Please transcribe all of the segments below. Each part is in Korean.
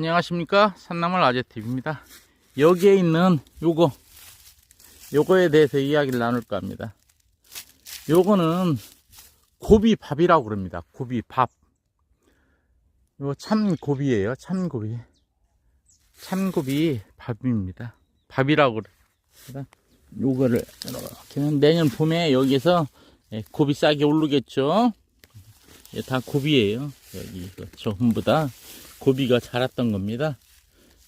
안녕하십니까? 산나물 아재TV입니다. 여기에 있는 요거. 요거에 대해서 이야기를 나눌까 합니다. 요거는 고비밥이라고 그럽니다. 고비밥. 요 참고비예요. 참고비. 참고비 밥입니다. 밥이라고 그럽니다. 요거를 이렇게 내년 봄에 여기서 예, 고비 싸게 오르겠죠? 예, 다 고비예요 여기 전부 다 고비가 자랐던 겁니다.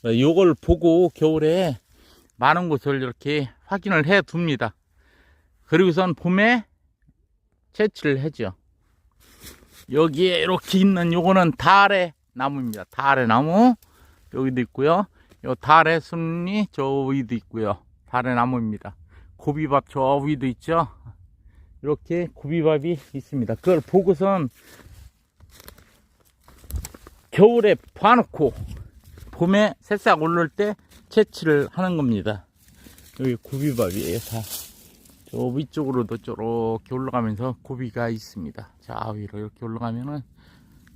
요걸 보고 겨울에 많은 곳을 이렇게 확인을 해 둡니다. 그리고선 봄에 채취를 하죠. 여기에 이렇게 있는 요거는 달의 나무입니다. 달의 나무. 여기도 있고요. 요 달의 순이 저 위도 있고요. 달의 나무입니다. 고비밥 저 위도 있죠. 이렇게 고비밥이 있습니다. 그걸 보고선 겨울에 봐놓고 봄에 새싹 오를 때 채취를 하는 겁니다. 여기 고비밥이에요, 다. 저 위쪽으로도 저렇게 올라가면서 고비가 있습니다. 자, 위로 이렇게 올라가면은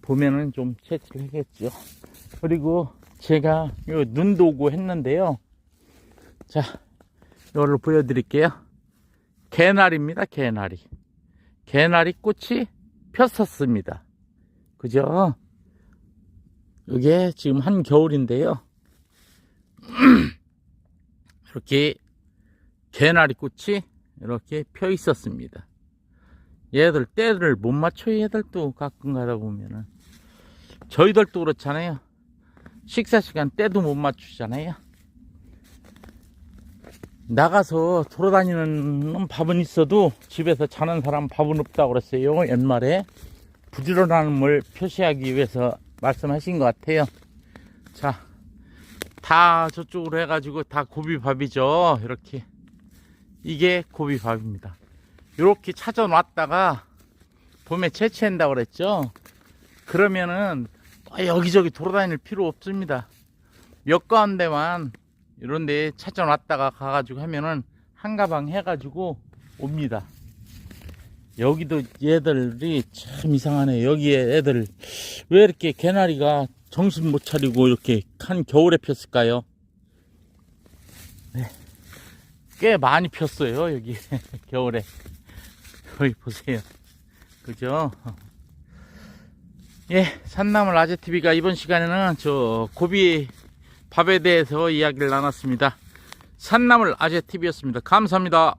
봄에는 좀 채취를 하겠죠. 그리고 제가 요 눈도 오고 했는데요. 자, 이거를 보여드릴게요. 개나리입니다, 개나리. 개나리 꽃이 폈었습니다. 그죠? 이게 지금 한겨울인데요. 이렇게 개나리 꽃이 이렇게 펴 있었습니다. 얘들 때를 못 맞춰 얘들도 가끔 가다 보면은 저희들도 그렇잖아요. 식사 시간 때도 못 맞추잖아요. 나가서 돌아다니는 밥은 있어도 집에서 자는 사람 밥은 없다고 그랬어요. 옛말에 부지런함을 표시하기 위해서 말씀하신 것 같아요. 자, 다 저쪽으로 해가지고 다 고비밥이죠. 이렇게. 이게 고비밥입니다. 이렇게 찾아놨다가 봄에 채취한다고 그랬죠. 그러면은 여기저기 돌아다닐 필요 없습니다. 몇 가운데만 이런데 찾아놨다가 가가지고 하면은 한 가방 해가지고 옵니다. 여기도 얘들이 참 이상하네. 여기에 애들 왜 이렇게 개나리가 정신 못 차리고 이렇게 한 겨울에 폈을까요? 네. 꽤 많이 폈어요. 여기 겨울에. 여기 보세요. 그죠? 예, 산나물 아재TV가 이번 시간에는 저 고비 밥에 대해서 이야기를 나눴습니다. 산나물 아재TV였습니다. 감사합니다.